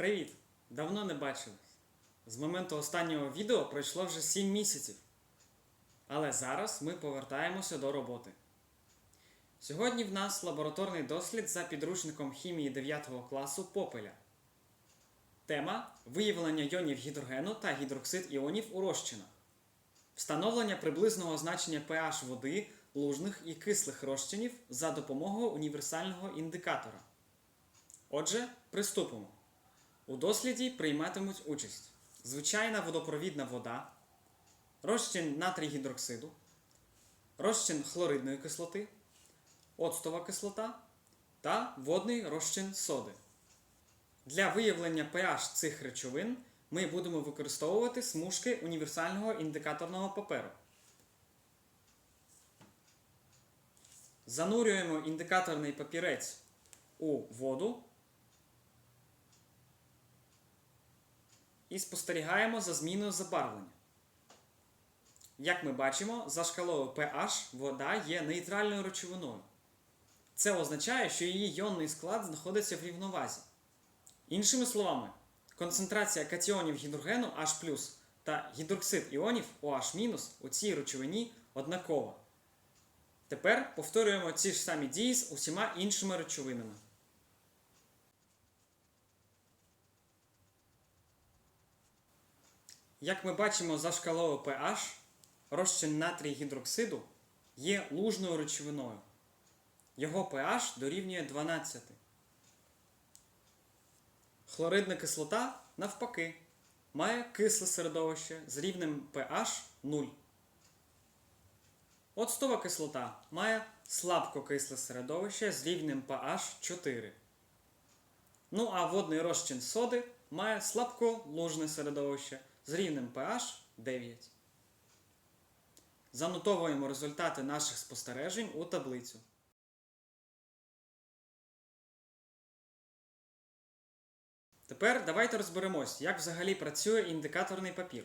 Привіт! Давно не бачились. З моменту останнього відео пройшло вже 7 місяців. Але зараз ми повертаємося до роботи. Сьогодні в нас лабораторний дослід за підручником хімії 9 класу Попеля. Тема виявлення йонів гідрогену та гідроксид іонів у розчинах. Встановлення приблизного значення pH води, лужних і кислих розчинів за допомогою універсального індикатора. Отже, приступимо. У досліді прийматимуть участь звичайна водопровідна вода, розчин натрій гідроксиду, розчин хлоридної кислоти, оцтова кислота та водний розчин соди. Для виявлення pH цих речовин ми будемо використовувати смужки універсального індикаторного паперу. Занурюємо індикаторний папірець у воду і спостерігаємо за зміною забарвлення. Як ми бачимо, за шкалою pH вода є нейтральною речовиною. Це означає, що її йонний склад знаходиться в рівновазі. Іншими словами, концентрація катіонів гідрогену H та гідроксид іонів OH- у цій речовині однакова. Тепер повторюємо ці ж самі дії з усіма іншими речовинами. Як ми бачимо за шкалою pH, розчин натрій гідроксиду є лужною речовиною. Його pH дорівнює 12. Хлоридна кислота, навпаки, має кисле середовище з рівнем pH 0. Оцтова кислота має слабкокисле середовище з рівнем pH 4. Ну а водний розчин соди має слабколужне середовище з рівнем pH 9. Занотовуємо результати наших спостережень у таблицю. Тепер давайте розберемось, як взагалі працює індикаторний папір.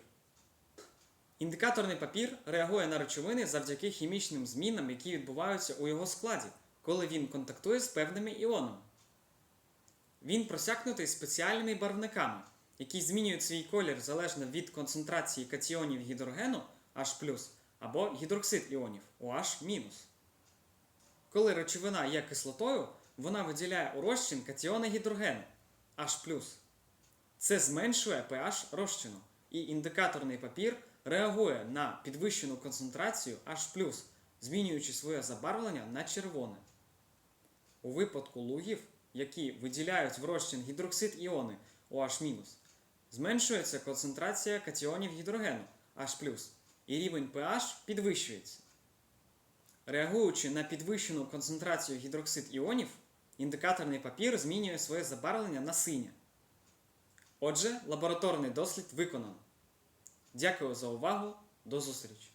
Індикаторний папір реагує на речовини завдяки хімічним змінам, які відбуваються у його складі, коли він контактує з певними іонами. Він просякнутий спеціальними барвниками, які змінюють свій колір залежно від концентрації катіонів гідрогену H або гідроксид іонів OH-. Коли речовина є кислотою, вона виділяє у розчин катіони гідрогену H+. Це зменшує pH розчину, і індикаторний папір реагує на підвищену концентрацію H+, змінюючи своє забарвлення на червоне. У випадку лугів, які виділяють в розчин гідроксид іони OH-, зменшується концентрація катіонів гідрогену H+, і рівень pH підвищується. Реагуючи на підвищену концентрацію гідроксид іонів, індикаторний папір змінює своє забарвлення на синє. Отже, лабораторний дослід виконано. Дякую за увагу. До зустрічі!